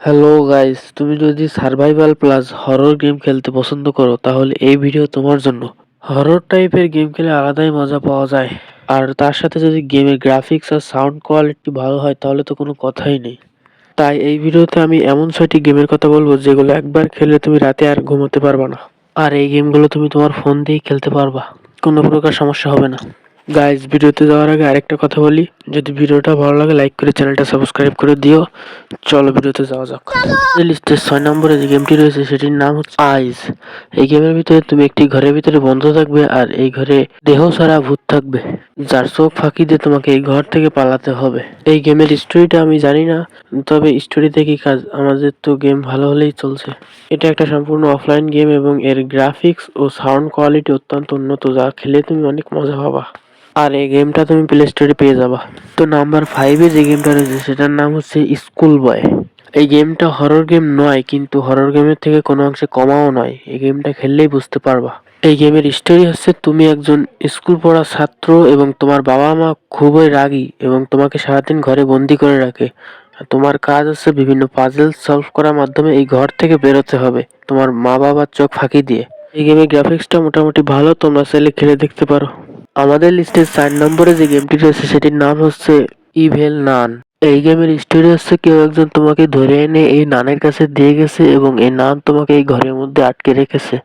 Hello guys তুমি যদি survival plus horror game খেলতে পছন্দ করো, তাহলে এই ভিডিও তোমার জন্য। হরর টাইপের গেম খেলে আলাদাই মজা পাওয়া যায়। আর তার সাথে যদি গেমের গ্রাফিক্স আর সাউন্ড কোয়ালিটি ভালো হয়, তাহলে তো কোনো কথাই নেই। তাই এই ভিডিওতে আমি এমন ছয়টি গেমের কথা বলব, যেগুলো একবার খেললে তুমি রাতে আর ঘুমোতে পারবা না। আর এই গেমগুলো তুমি তোমার ফোন দিয়েই খেলতে পারবা। কোনো প্রকার সমস্যা হবে না। গাইজ ভিডিওতে যাওয়ার আগে আরেকটা কথা বলি। যদি ভিডিওটা ভালো লাগে লাইক করে চ্যানেলটা সাবস্ক্রাইব করে দিও। চলো ভিডিওতে যাওয়া যাক। লিস্টের ছয় নম্বরে যে গেমটি রয়েছে, সেটির নাম হচ্ছে আইজ এই গেমের ভিতরে তুমি একটি ঘরের ভিতরে বন্ধ থাকবে আর এই ঘরে দেহ ছাড়া ভূত থাকবে। যার চোখ ফাঁকি দিয়ে তোমাকে এই ঘর থেকে পালাতে হবে। এই গেমের স্টোরিটা আমি জানি না, তবে স্টোরিতে কি কাজ। আমাদের তো গেম ভালো হলেই চলছে। এটা একটা সম্পূর্ণ অফলাইন গেম এবং এর গ্রাফিক্স ও সাউন্ড কোয়ালিটি অত্যন্ত উন্নত, যা খেলে তুমি অনেক মজা পাবা। আর এই গেমটা তুমি প্লে স্টোরে পেয়ে যাবা। তো নাম্বার ফাইভে যে গেমটা রয়েছে, সেটার নাম হচ্ছে স্কুল বয় এই গেমটা হরর গেম নয়, কিন্তু হরর গেমের থেকে কোনো অংশে কমাও নয়। এই গেমটা খেললেই বুঝতে পারবা। এই গেমের স্টোরি হচ্ছে, তুমি একজন স্কুল পড়া ছাত্র এবং তোমার বাবা মা খুবই রাগী এবং তোমাকে সারাদিন ঘরে বন্দি করে রাখে। তোমার কাজ হচ্ছে বিভিন্ন পাজেল সলভ করার মাধ্যমে এই ঘর থেকে বেরোতে হবে, তোমার মা বাবার চোখ ফাঁকি দিয়ে। এই গেমের গ্রাফিক্সটা মোটামুটি ভালো, তোমরা চাইলে খেলে দেখতে পারো। আমাদের লিস্টের চার নম্বরে যে গেমটি রয়েছে, সেটির নাম হচ্ছে ইভেল নান এই গেমের স্টোরি হচ্ছে, কেউ একজন তোমাকে ধরে এনে এই নানের কাছে দিয়ে গেছে এবং এই নান তোমাকে এই ঘরের মধ্যে আটকে রেখেছে।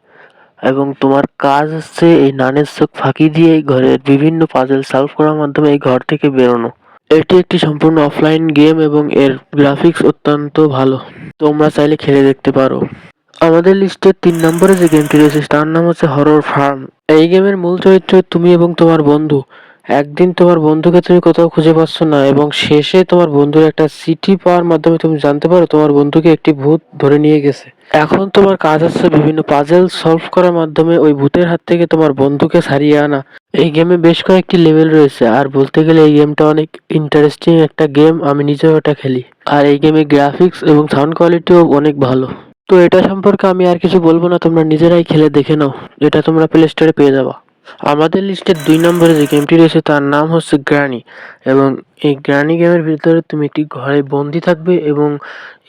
এবং তোমার কাজ হচ্ছে, এই নানের চোখ ফাঁকি দিয়ে এই ঘরের বিভিন্ন পাজেল সলভ করার মাধ্যমে এই ঘর থেকে বেরোনো। এটি একটি সম্পূর্ণ অফলাইন গেম এবং এর গ্রাফিক্স অত্যন্ত ভালো। তোমরা চাইলে খেলে দেখতে পারো। আমাদের লিস্টের তিন নম্বরে যে গেমটি রয়েছে, তার নাম হচ্ছে হরর ফার্ম এই গেমের মূল চরিত্র তুমি এবং তোমার বন্ধু। একদিন তোমার বন্ধুকে তুমি কোথাও খুঁজে পাচ্ছ না এবং শেষে তোমার বন্ধুর একটা চিঠি পাওয়ার মাধ্যমে তুমি জানতে পারো তোমার বন্ধুকে একটি ভূত ধরে নিয়ে গেছে। এখন তোমার কাজ হচ্ছে বিভিন্ন পাজেল সলভ করার মাধ্যমে ওই ভূতের হাত থেকে তোমার বন্ধুকে ছাড়িয়ে আনা। এই গেমে বেশ কয়েকটি লেভেল রয়েছে আর বলতে গেলে এই গেমটা অনেক ইন্টারেস্টিং একটা গেম আমি নিজেও এটা খেলি। আর এই গেমে গ্রাফিক্স এবং সাউন্ড কোয়ালিটিও অনেক ভালো। তো এটা সম্পর্কে আমি আর কিছু বলব না, তোমরা নিজেরাই খেলে দেখে নাও। এটা তোমরা প্লে স্টোরে পেয়ে যাবা। আমাদের লিস্টের দুই নম্বরে যে গেমটি রয়েছে, তার নাম হচ্ছে গ্রানি এবং এই গ্রানি গেমের ভিতরে তুমি একটি ঘরে বন্দি থাকবে এবং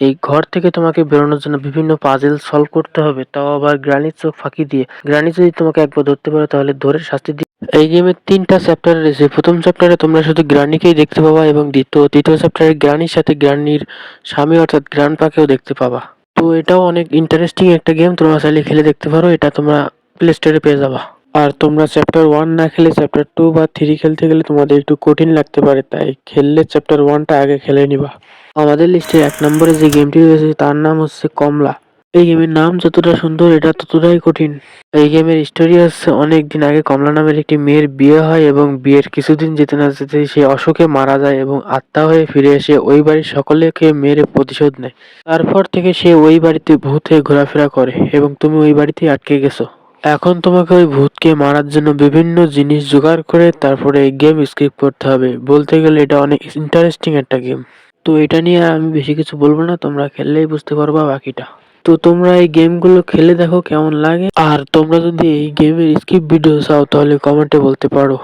এই ঘর থেকে তোমাকে বেরোনোর জন্য বিভিন্ন পাজেল সলভ করতে হবে। তাও আবার গ্রানির চোখ ফাঁকি দিয়ে। গ্রানি যদি তোমাকে একবার ধরতে পারো, তাহলে ধরে শাস্তি দিয়ে এই গেমের তিনটা চ্যাপ্টার রয়েছে। প্রথম চ্যাপ্টারে তোমরা শুধু গ্রানিকেই দেখতে পাবা এবং দ্বিতীয়, তৃতীয় চ্যাপ্টারে গ্রানির সাথে গ্রানির স্বামী অর্থাৎ গ্রান্ড পাকেও দেখতে পাবা। তো এটাও অনেক ইন্টারেস্টিং একটা গেম তোমরা চাইলে খেলে দেখতে পারো, এটা তোমরা প্লে স্টোরে পেয়ে যাবা। আর তোমরা চ্যাপ্টার ওয়ান না খেলে চ্যাপ্টার টু বা থ্রি খেলতে গেলে তোমাদের একটু কঠিন লাগতে পারে, তাই খেললে চ্যাপ্টার ওয়ানটা আগে খেলে নিবা। আমাদের লিস্টে এক নম্বরে যে গেমটি রয়েছে, তার নাম হচ্ছে কমলা। এই গেমের নাম যতটা সুন্দর, এটা ততটাই কঠিন। এই গেমের স্টোরি হচ্ছে অনেক দিন আগে কমলা নামের একটি মেয়ের বিয়ে হয় এবং বিয়ের কিছুদিন যেতে না যেতে সে অশোকে মারা যায় এবং আত্মা হয়ে ফিরে এসে ওই বাড়ির সকলেকে মেরে প্রতিশোধ নেয়। তারপর থেকে সে ওই বাড়িতে ভূত হয়ে ঘোরাফেরা করে এবং তুমি ওই বাড়িতেই আটকে গেছো। এখন তোমাকে ওই ভূতকে মারার জন্য বিভিন্ন জিনিস জোগাড় করে তারপরে এই গেম স্কিপ করতে হবে। বলতে গেলে এটা অনেক ইন্টারেস্টিং একটা গেম। তো এটা নিয়ে আমি বেশি কিছু বলব না, তোমরা খেললেই বুঝতে পারবা বাকিটা। তো তোমরা এই গেমগুলো খেলে দেখো কেমন লাগে। আর তোমরা যদি এই গেমের স্কিপ ভিডিও চাও, তাহলে কমেন্টে বলতে পারো।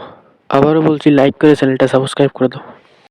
আবারও বলছি লাইক করে চ্যানেলটা সাবস্ক্রাইব করে দাও।